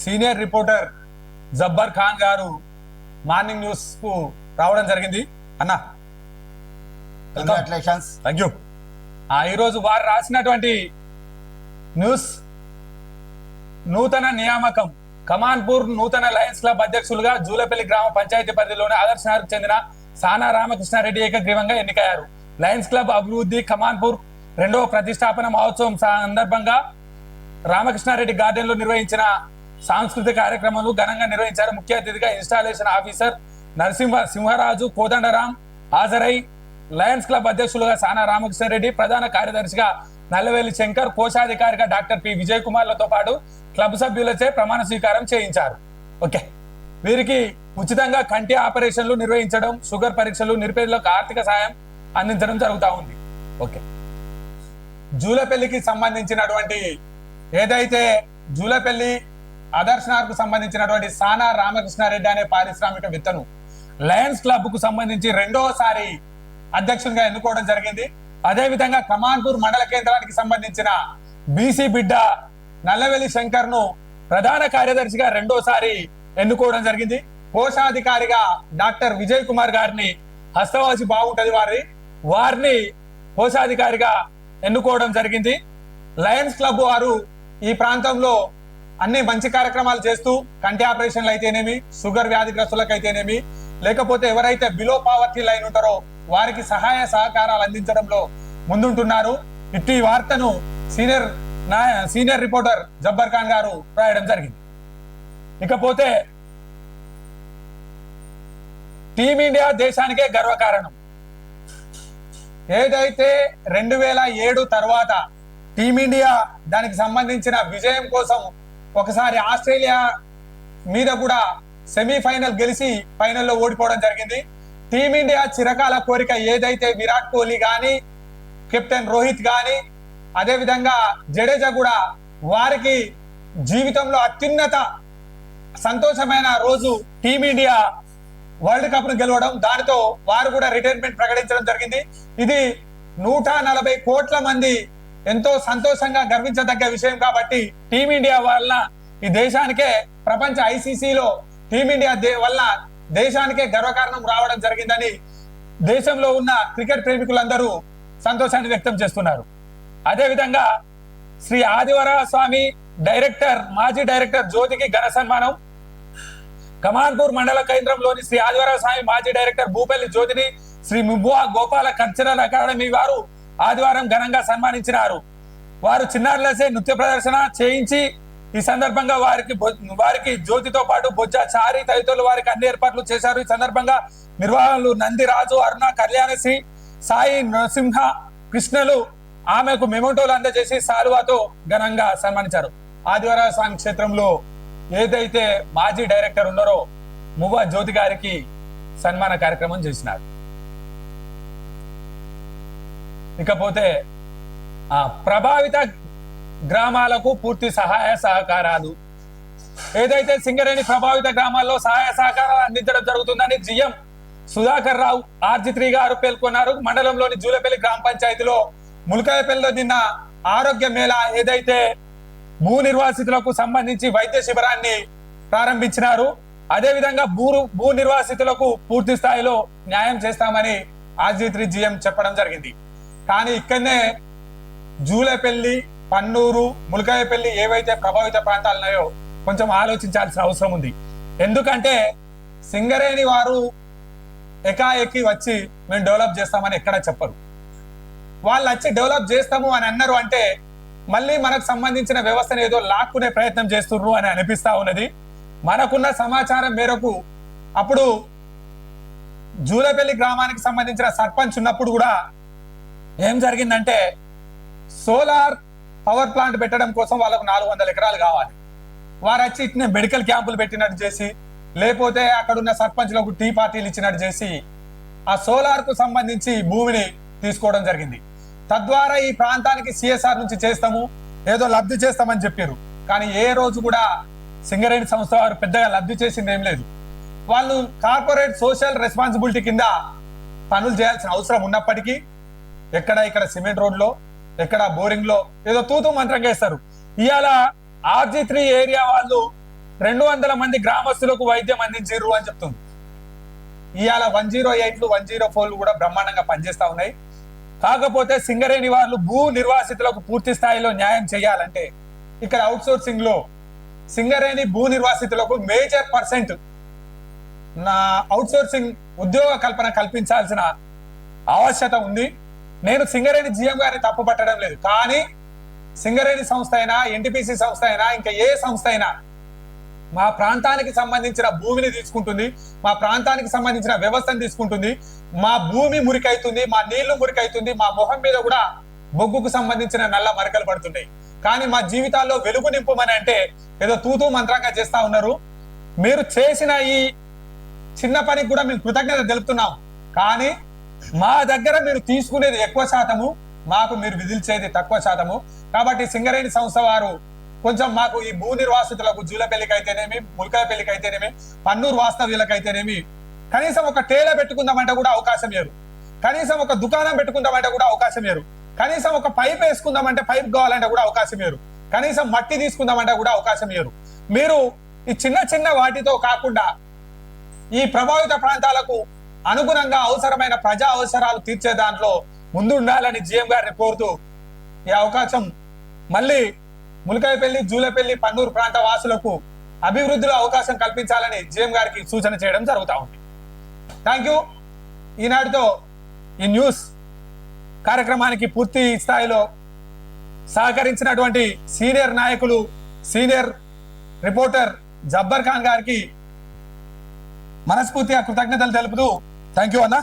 Senior reporter Jabbar Khan గారు morning న్యూస్కు రావడం జరిగింది. అన్న థ్యాంక్ యూ ఈరోజు వారు రాసినటువంటి న్యూస్ నూతన నియామకం. కమాన్పూర్ నూతన లయన్స్ క్లబ్ అధ్యక్షులుగా జూలపల్లి గ్రామ పంచాయతీ పరిధిలోని ఆదర్శ నగర్కు చెందిన సానా రామకృష్ణారెడ్డి ఏకగ్రీవంగా ఎన్నికయ్యారు. లయన్స్ క్లబ్ అభివృద్ధి కమాన్పూర్ రెండవ ప్రతిష్టాపన మహోత్సవం సందర్భంగా రామకృష్ణారెడ్డి గార్డెన్లో నిర్వహించిన సాంస్కృతిక కార్యక్రమాలు ఘనంగా నిర్వహించారు. ముఖ్య అతిథిగా ఇన్స్టాలేషన్ ఆఫీసర్ నరసింహ సింహరాజు కోదండరాం హాజరై లయన్స్ క్లబ్ అధ్యక్షులుగా సానా రామకృష్ణారెడ్డి ప్రధాన కార్యదర్శిగా నల్లవేలి శంకర్ కోశాధికారిగా డాక్టర్ పి. విజయ్ కుమార్లతో పాటు క్లబ్ సభ్యులచే ప్రమాణ స్వీకారం చేయించారు. ఓకే. వీరికి ఉచితంగా కంటి ఆపరేషన్లు నిర్వహించడం షుగర్ పరీక్షలు నిరుపేదలకు ఆర్థిక సాయం అందించడం జరుగుతూ ఉంది. ఓకే. జూలపల్లికి సంబంధించినటువంటి ఏదైతే జూలపల్లి ఆదర్శనార్కు సంబంధించినటువంటి సానా రామకృష్ణారెడ్డి అనే పారిశ్రామికవేత్తను లయన్స్ క్లబ్కు సంబంధించి రెండవసారి అధ్యక్షునిగా ఎన్నుకోవడం జరిగింది. అదే విధంగా కమాన్పూర్ మండల కేంద్రానికి సంబంధించిన బీసీ బిడ్డ నల్లవెల్లి శంకర్ను ప్రధాన కార్యదర్శిగా రెండోసారి ఎన్నుకోవడం జరిగింది. కోశాధికారిగా డాక్టర్ విజయ్ కుమార్ గారిని హస్తవాసి బాగుంటది వారి వారిని కోశాధికారిగా ఎన్నుకోవడం జరిగింది. లయన్స్ క్లబ్ వారు ఈ ప్రాంతంలో అన్ని మంచి కార్యక్రమాలు చేస్తూ కంటి ఆపరేషన్లు అయితేనేమి షుగర్ వ్యాధి గ్రస్తులకైతేనేమి లేకపోతే ఎవరైతే బిలో పావర్టీ లైన్ ఉంటారో వారికి సహాయ సహకారాలు అందించడంలో ముందుంటున్నారు. ఇట్టి వార్తను సీనియర్ నా సీనియర్ రిపోర్టర్ జబ్బర్ ఖాన్ గారు రాయడం జరిగింది. ఇకపోతే టీమిండియా దేశానికే గర్వకారణం. ఏదైతే రెండు వేల ఏడు తర్వాత టీమిండియా దానికి సంబంధించిన విజయం కోసం ఒకసారి ఆస్ట్రేలియా మీద కూడా సెమీఫైనల్ గెలిచి ఫైనల్లో ఓడిపోవడం జరిగింది. టీమిండియా చిరకాల కోరిక ఏదైతే విరాట్ కోహ్లీ కానీ కెప్టెన్ రోహిత్ కానీ అదేవిధంగా జడేజా కూడా వారికి జీవితంలో అత్యున్నత సంతోషమైన రోజు టీమిండియా వరల్డ్ కప్ను గెలవడం. దానితో వారు కూడా రిటైర్మెంట్ ప్రకటించడం జరిగింది. ఇది నూట నలభై కోట్ల మంది ఎంతో సంతోషంగా గర్వించదగ్గ విషయం కాబట్టి టీమిండియా వల్ల ఈ దేశానికే ప్రపంచ ఐసీసీలో టీమిండియా దే వల్ల దేశానికే గర్వకారణం రావడం జరిగిందని దేశంలో ఉన్న క్రికెట్ ప్రేమికులందరూ సంతోషాన్ని వ్యక్తం చేస్తున్నారు. అదేవిధంగా శ్రీ ఆదివర స్వామి డైరెక్టర్ మాజీ డైరెక్టర్ జ్యోతికి ఘన సన్మానం. కమాన్పూర్ మండల కేంద్రంలోని శ్రీ ఆదివార స్వామి మాజీ డైరెక్టర్ భూపల్లి జ్యోతిని శ్రీ ముబ్బువా గోపాల కల్చరల్ అకాడమీ వారు ఆదివారం ఘనంగా సన్మానించినారు. వారు చిన్నారులసే నృత్య ప్రదర్శన చేయించి ఈ సందర్భంగా వారికి వారికి జ్యోతితో పాటు బొజ్జ చారి తదితరులు వారికి అన్ని ఏర్పాట్లు చేశారు. ఈ సందర్భంగా నిర్వాహకులు నంది రాజు అరుణ కళ్యాణశ్రీ సాయి నరసింహ కృష్ణలు ఆమెకు మెమోటోలు అందజేసి సాలువాతో ఘనంగా సన్మానించారు. ఆదివార స్వామి క్షేత్రంలో ఏదైతే మాజీ డైరెక్టర్ ఉన్నారో మువ్వ జ్యోతి గారికి సన్మాన కార్యక్రమం చేసినారు. ఇకపోతే ఆ ప్రభావిత గ్రామాలకు పూర్తి సహాయ సహకారాలు. ఏదైతే సింగరేణి ప్రభావిత గ్రామాల్లో సహాయ సహకారాలు అందించడం జరుగుతుందని జిఎం సుధాకర్ రావు ఆర్జిత్రి గారు పేర్కొన్నారు. మండలంలోని జూలపల్లి గ్రామ పంచాయతీలో ములకాయపల్లిలో నిన్న ఆరోగ్య మేళ ఏదైతే భూ నిర్వాసితులకు సంబంధించి వైద్య శిబిరాన్ని ప్రారంభించినారు. అదే విధంగా భూ భూ నిర్వాసితులకు పూర్తి స్థాయిలో న్యాయం చేస్తామని ఆర్జిత్రి జిఎం చెప్పడం జరిగింది. కానీ ఇక్కడనే జూలపల్లి పన్నూరు ములకాయపల్లి ఏవైతే ప్రభావిత ప్రాంతాలు ఉన్నాయో కొంచెం ఆలోచించాల్సిన అవసరం ఉంది. ఎందుకంటే సింగరేణి వారు ఎకాఎకి వచ్చి మేము డెవలప్ చేస్తామని ఎక్కడ చెప్పరు. వాళ్ళు వచ్చి డెవలప్ చేస్తాము అని అన్నారు అంటే మళ్ళీ మనకు సంబంధించిన వ్యవస్థను ఏదో లాక్కునే ప్రయత్నం చేస్తుర్రు అని అనిపిస్తా ఉన్నది. మనకున్న సమాచారం మేరకు అప్పుడు జూలపల్లి గ్రామానికి సంబంధించిన సర్పంచ్ ఉన్నప్పుడు కూడా ఏం జరిగిందంటే సోలార్ పవర్ ప్లాంట్ పెట్టడం కోసం వాళ్ళకు నాలుగు వందల ఎకరాలు కావాలి. వారు వచ్చి ఇట్నే మెడికల్ క్యాంపులు పెట్టినట్టు చేసి లేకపోతే అక్కడ ఉన్న సర్పంచ్లకు టీ పార్టీలు ఇచ్చినట్టు చేసి ఆ సోలార్కు సంబంధించి భూమిని తీసుకోవడం జరిగింది. తద్వారా ఈ ప్రాంతానికి సిఎస్ఆర్ నుంచి చేస్తాము ఏదో లబ్ధి చేస్తామని చెప్పారు. కానీ ఏ రోజు కూడా సింగరేణి సంస్థ వారు పెద్దగా లబ్ధి చేసింది ఏం లేదు. వాళ్ళు కార్పొరేట్ సోషల్ రెస్పాన్సిబిలిటీ కింద పనులు చేయాల్సిన అవసరం ఉన్నప్పటికీ ఎక్కడ ఇక్కడ సిమెంట్ రోడ్లో ఎక్కడ బోరింగ్లో ఏదో తూతు మంత్రంగా వేస్తారు ఇవాళ ఆర్జీ త్రీ ఏరియా వాళ్ళు రెండు వందల మంది గ్రామస్తులకు వైద్యం అందించారు అని చెప్తుంది. ఇవాళ వన్ జీరో ఎయిట్లు వన్ జీరో ఫోర్లు కూడా బ్రహ్మాండంగా పనిచేస్తా ఉన్నాయి. కాకపోతే సింగరేణి వాళ్ళు భూ నిర్వాసితులకు పూర్తి స్థాయిలో న్యాయం చేయాలంటే ఇక్కడ అవుట్ సోర్సింగ్లో సింగరేణి భూ నిర్వాసితులకు మేజర్ పర్సెంట్ నా అవుట్ సోర్సింగ్ ఉద్యోగ కల్పన కల్పించాల్సిన ఆవశ్యకత ఉంది. నేను సింగరేణి జిఎం గారిని తప్పు పట్టడం లేదు. కానీ సింగరేణి సంస్థ అయినా ఎన్టీపీసీ సంస్థ అయినా ఇంకా ఏ సంస్థ అయినా మా ప్రాంతానికి సంబంధించిన భూమిని తీసుకుంటుంది మా ప్రాంతానికి సంబంధించిన వ్యవస్థను తీసుకుంటుంది మా భూమి మురికైతుంది మా నీళ్ళు మురికైతుంది మా మొహం మీద కూడా బొగ్గుకు సంబంధించిన నల్ల మరకలు పడుతున్నాయి. కానీ మా జీవితాల్లో వెలుగు నింపమని అంటే ఏదో తూతూ మంత్రంగా చేస్తా ఉన్నారు. మీరు చేసిన ఈ చిన్న పనికి కూడా మేము కృతజ్ఞత తెలుపుతున్నాం. కానీ మా దగ్గర మీరు తీసుకునేది ఎక్కువ శాతము మాకు మీరు విధిల్చేది తక్కువ శాతము. కాబట్టి సింగరేణి సంస్థ వారు కొంచెం మాకు ఈ భూ నిర్వాసితులకు జూలపల్లికి అయితేనేమి ములకాయపల్లికి అయితేనేమి పన్నూరు వాస్తవ్యులకు అయితేనేమి కనీసం ఒక టేల పెట్టుకుందామంటే కూడా అవకాశం లేరు కనీసం ఒక దుకాణం పెట్టుకుందామంటే కూడా అవకాశం లేరు కనీసం ఒక పైప్ వేసుకుందామంటే పైప్ కావాలంటే కూడా అవకాశం లేరు కనీసం మట్టి తీసుకుందామంటే కూడా అవకాశం లేరు మీరు ఈ చిన్న చిన్న వాటితో కాకుండా ఈ ప్రభావిత ప్రాంతాలకు అనుగుణంగా అవసరమైన ప్రజా అవసరాలు తీర్చే దాంట్లో ముందుండాలని జిఎం గారిని కోరుతూ ఈ అవకాశం మళ్ళీ ములకాయపల్లి జూలపల్లి పన్నూరు ప్రాంత వాసులకు అభివృద్ధిలో అవకాశం కల్పించాలని జిఎం గారికి సూచన చేయడం జరుగుతూ ఉంది. థ్యాంక్ యూ ఈనాటితో ఈ న్యూస్ కార్యక్రమానికి పూర్తి స్థాయిలో సహకరించినటువంటి సీనియర్ నాయకులు సీనియర్ రిపోర్టర్ జబ్బర్ ఖాన్ గారికి మనస్ఫూర్తిగా కృతజ్ఞతలు తెలుపుతూ థ్యాంక్ యూ అన్నా